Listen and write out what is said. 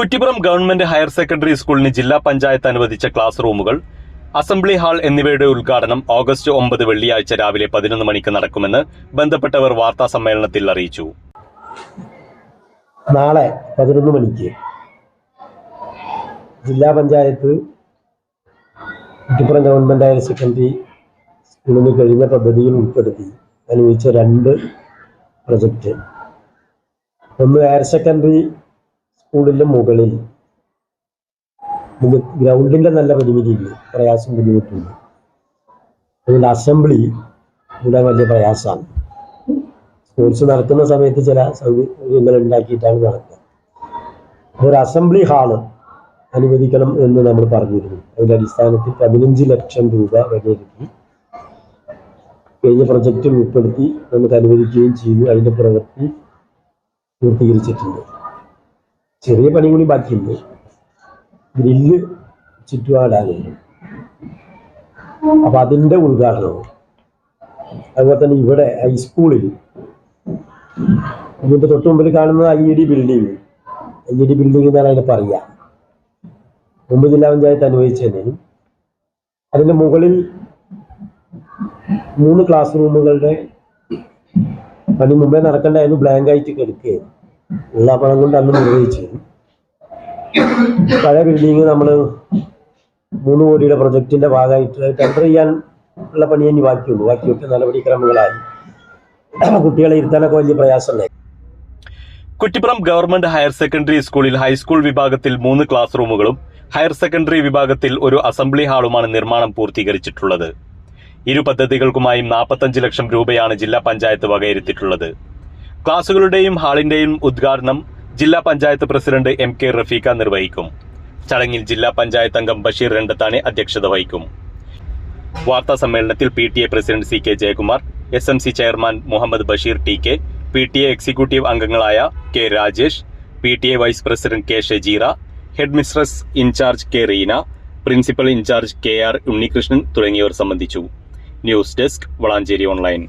Kuttippuram government higher secondary സ്കൂളിന് ജില്ലാ പഞ്ചായത്ത് അനുവദിച്ച ക്ലാസ് റൂമുകൾ അസംബ്ലി ഹാൾ എന്നിവയുടെ ഉദ്ഘാടനം ഓഗസ്റ്റ് ഒമ്പത് വെള്ളിയാഴ്ച രാവിലെ പതിനൊന്ന് മണിക്ക് നടക്കുമെന്ന് ബന്ധപ്പെട്ടവർ വാർത്താ സമ്മേളനത്തിൽ അറിയിച്ചു. നാളെ പതിനൊന്ന് മണിക്ക് ജില്ലാ panchayat Kuttippuram government higher secondary സ്കൂളിന് കഴിഞ്ഞ പദ്ധതിയിൽ ഉൾപ്പെടുത്തി അനുവദിച്ച രണ്ട് പ്രൊജക്റ്റ്. ഒന്ന് ഹയർ സെക്കൻഡറി സ്കൂളിന്റെ മുകളിൽ ഗ്രൗണ്ടിന്റെ നല്ല പരിമിതിയില്ല. പ്രയാസം ബുദ്ധിമുട്ടുണ്ട് അതുകൊണ്ട് അസംബ്ലി ഇവിടെ വലിയ പ്രയാസമാണ്. സ്പോർട്സ് നടക്കുന്ന സമയത്ത് ചില സൗകര്യങ്ങൾ ഉണ്ടാക്കിയിട്ടാണ് നടക്കുക. ഒരു അസംബ്ലി ഹാൾ അനുവദിക്കണം എന്ന് നമ്മൾ പറഞ്ഞിരുന്നു. അതിന്റെ അടിസ്ഥാനത്തിൽ പതിനഞ്ച് ലക്ഷം രൂപ വകയിരുത്തി കഴിഞ്ഞ പ്രൊജക്റ്റിൽ ഉൾപ്പെടുത്തി നമുക്ക് അനുവദിക്കുകയും ചെയ്തു. അതിന്റെ പ്രവൃത്തി പൂർത്തീകരിച്ചിട്ടുണ്ട്. ചെറിയ പണി കൂടി ബാക്കിയുണ്ട്. ഗ്രില്ല് ചുറ്റുപാടാനുണ്ട് അപ്പൊ അതിന്റെ ഉദ്ഘാടനവും. അതുപോലെ തന്നെ ഇവിടെ ഹൈസ്കൂളിൽ ഇതിന്റെ തൊട്ട് മുമ്പിൽ കാണുന്നത് I E D building I E D building എന്നാണ് അതിനെ പറയുക. മുമ്പ് ജില്ലാ പഞ്ചായത്ത് അനുവദിച്ചതിനും അതിന്റെ മുകളിൽ മൂന്ന് ക്ലാസ് റൂമുകളുടെ പണി മുമ്പേ നടക്കേണ്ടായിരുന്നു ബ്ലാങ്ക് ആയിട്ട് കിടക്കുകയും ഉള്ള പണം കൊണ്ട് അന്ന് നിർവഹിച്ചു. പഴയ ബിൽഡിങ് നമ്മൾ മൂന്ന് കോടിയുടെ പ്രൊജക്ടിന്റെ ഭാഗമായിട്ട് ടെൻഡർ ചെയ്യാൻ ഉള്ള പണി ഇനി ബാക്കിയുള്ളൂ. ബാക്കിയൊക്കെ നടപടിക്രമങ്ങളായി. കുട്ടികളെ ഇരുത്താനൊക്കെ വലിയ പ്രയാസമുണ്ടായി. കുറ്റിപ്പുറം ഗവൺമെന്റ് ഹയർ സെക്കൻഡറി സ്കൂളിൽ ഹൈസ്കൂൾ വിഭാഗത്തിൽ മൂന്ന് ക്ലാസ് റൂമുകളും ഹയർ സെക്കൻഡറി വിഭാഗത്തിൽ ഒരു അസംബ്ലി ഹാളുമാണ് നിർമ്മാണം പൂർത്തീകരിച്ചിട്ടുള്ളത്. ഇരു പദ്ധതികൾക്കുമായും നാൽപ്പത്തഞ്ച് ലക്ഷം രൂപയാണ് ജില്ലാ പഞ്ചായത്ത് വകയിരുത്തിയിട്ടുള്ളത്. ക്ലാസുകളുടെയും ഹാളിന്റെയും ഉദ്ഘാടനം ജില്ലാ panchayat president M K Rafeeqa നിർവഹിക്കും. ചടങ്ങിൽ ജില്ലാ പഞ്ചായത്ത് അംഗം ബഷീർ രണ്ടത്താണി അധ്യക്ഷത വഹിക്കും. വാർത്താ സമ്മേളനത്തിൽ P T A president C K Jayakumar S M C chairman Muhammad Basheer T K P T A executive അംഗങ്ങളായ K Rajesh P T A vice president K Shajeera headmistress in charge K Reena principal in charge K R Unnikrishnan തുടങ്ങിയവർ സംബന്ധിച്ചു. News desk Valanchery online.